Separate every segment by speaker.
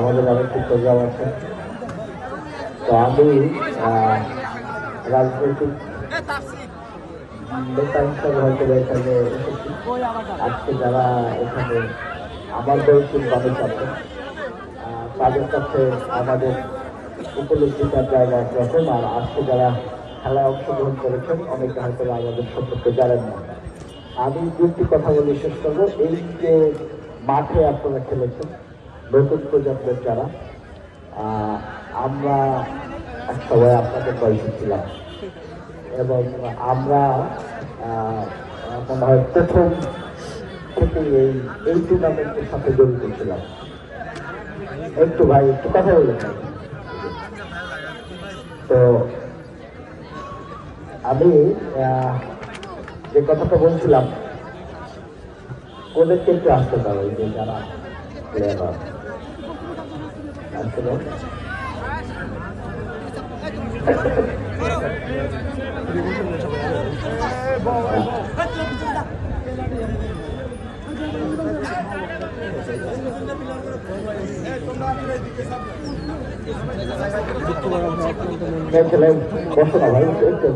Speaker 1: আমাদের আরেকটি প্রোগ্রাম আছে। তো আমি রাজনৈতিক নেতা হিসাবে হয়তো এখানে আজকে যারা এখানে আমার বয়সী মানুষ আছে তাদের কাছে আমাদের উপলব্ধিতার জায়গা একরকম আর আজকে যারা খেলায় অংশগ্রহণ করেছেন, অনেকে হয়তো আমাদের সম্পর্কে জানেন না। আমি দুটি কথা বলে শেষ করব। এই যে মাঠে আপনারা খেলেছেন নতুন প্রজন্মের যারা আমরা এক সময় আপনাদের বয়সে ছিলাম এবং আমরা মনে হয় প্রথম থেকে এই এই টুর্নামেন্টের সাথে জড়িত ছিলাম। একটু ভাই, একটু কথা বলে। তো আমি যে কথাটা বলছিলাম ওদেরকে একটু আসতে পারো? যে যারা প্লেয়ার আসতে পারো? গেছিলেন বসো না ভাই একটু, একটু।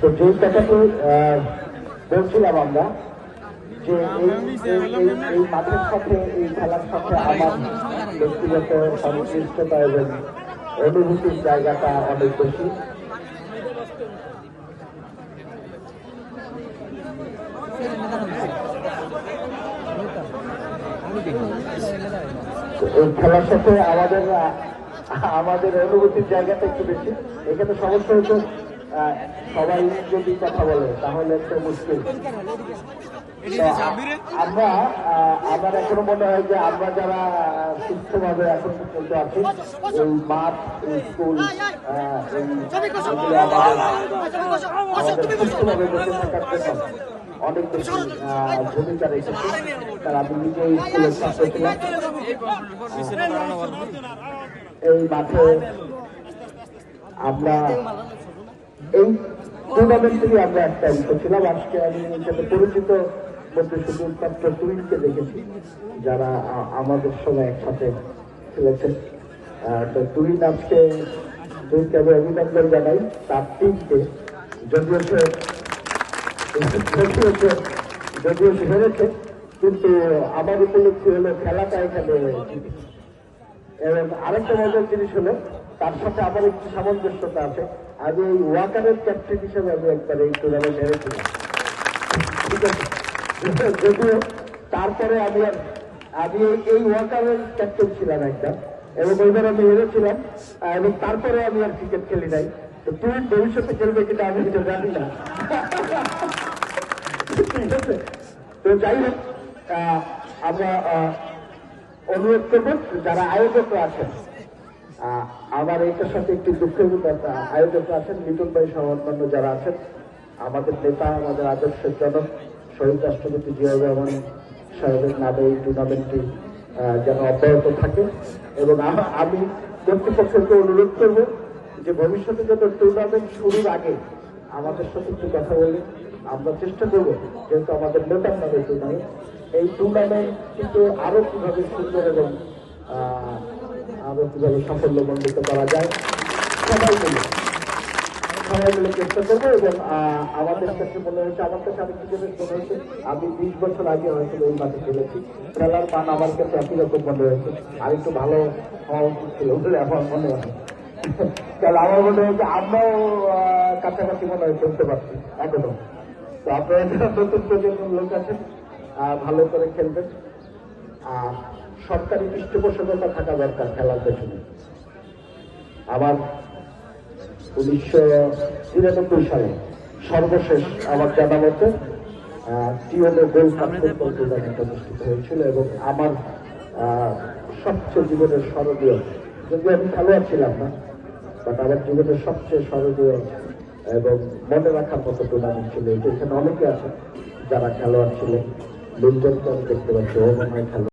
Speaker 1: তো যে কথাটি আহ, বলছিলাম আমরা যে এই মাঠের সাথে এই খেলার সাথে আমার ব্যক্তিগত সংশ্লিষ্টতা এবং অনুভূতির জায়গাটা অনেক বেশি। এই খেলার সাথে আমাদের আমাদের অনুভূতির জায়গাটা একটু বেশি। এখানে সমস্যা হচ্ছে সবাই যদি কথা বলে, তাহলে একটু মুশকিল। আমরা আমার এখনও মনে হয় যে আমরা যারা সুস্থভাবে এখন পর্যন্ত আছি এই মাঠ এই স্কুল সুস্থভাবে বেঁচে থাকার জন্য অনেক বেশি ভূমিকা রেখেছে। তার আমি নিজে স্কুলের ছাত্র ছিলাম এই মাঠে আমরা এই টুর্নামেন্ট আমরা একটা ছিলাম। আজকে আমি পরিচিত মধ্যে শুধু মাত্র টুইনকে দেখেছি যারা আমাদের সময় একসাথে খেলেছেন। আহ, তো টুইন আজকে টুইনকে আমি অভিনন্দন জানাই তার টিমকে। যদিও সে যদিও সে হেরেছে কিন্তু আমার উপলব্ধি হলো খেলাটা এখানে এবং আরেকটা মজার জিনিস হলো তার সাথে আমার একটু সামঞ্জস্যতা আছে। আমি ওয়াকারের ক্যাপ্টেন হিসেবে আমি একবার এই টুর্নামেন্ট হেরেছিলাম। ঠিক আছে? যদিও তারপরে আমি আমি এই- ওয়াকারের ক্যাপ্টেন ছিলাম একটা এবং ওইবার আমি হেরেছিলাম এবং তারপরে আমি আর ক্রিকেট খেলি নাই। তো তুই ভবিষ্যতে খেলবে কিনা আমি এটা জানি না। ঠিক আছে? তো যাই হোক আমরা অনুরোধ করব যারা আয়োজকরা আছেন আমার এটার সাথে একটি দুঃখের কথা আয়োজকরা আছেন মিটুন ভাই সহ অন্যান্য যারা আছেন, আমাদের নেতা, আমাদের আদর্শের জনক শহীদ রাষ্ট্রপতি জিয়া রহমান সাহেবের নামে এই টুর্নামেন্টটি যেন অব্যাহত থাকে। এবং আমি কর্তৃপক্ষকে অনুরোধ করব যে ভবিষ্যতে যত টুর্নামেন্ট শুরুর আগে আমাদের সাথে একটু কথা বলি আমরা চেষ্টা করব যেহেতু আমাদের নেতার নামে টুর্নামেন্ট এই টুর্নামেন্ট কিন্তু আরও কীভাবে সুন্দর এবং আহ, আরও কীভাবে সাফল্যমণ্ডিত করা যায় সবাই আমাদের কাছে মনে হয়েছে আমার কাছে আমি মনে হয়েছে আমি বিশ বছর আগে হয়তো এই মাঠে খেলেছি। খেলার মান আমার মনে হয়েছে। আর একটু ভালো মনে হয়। কারণ আমার মনে হয়েছে, আমরাও কাছাকাছি মনে হয় খেলতে পারছি, এখনও। তো আপনারা যারা নতুন লোক আছেন ভালো করে খেলবেন। আর সরকারি পৃষ্ঠপোষকতা থাকা দরকার খেলার পেছনে। আবার উনিশশো তিরানব্বই সালে সর্বশেষ আমার জানা মতে টিওনে গোল্ড টুর্নামেন্ট অনুষ্ঠিত হয়েছিল এবং আমার সবচেয়ে জীবনের স্মরণীয় যদি আমি খেলোয়াড় ছিলাম না বাট আমার জীবনের সবচেয়ে স্মরণীয় এবং মনে রাখার মতো টুর্নামেন্ট ছিল এখানে অনেকে আছে যারা খেলোয়াড় ছিলেন লিন্টনকে আমি দেখতে পাচ্ছি ও মনে হয় খেলোয়াড়।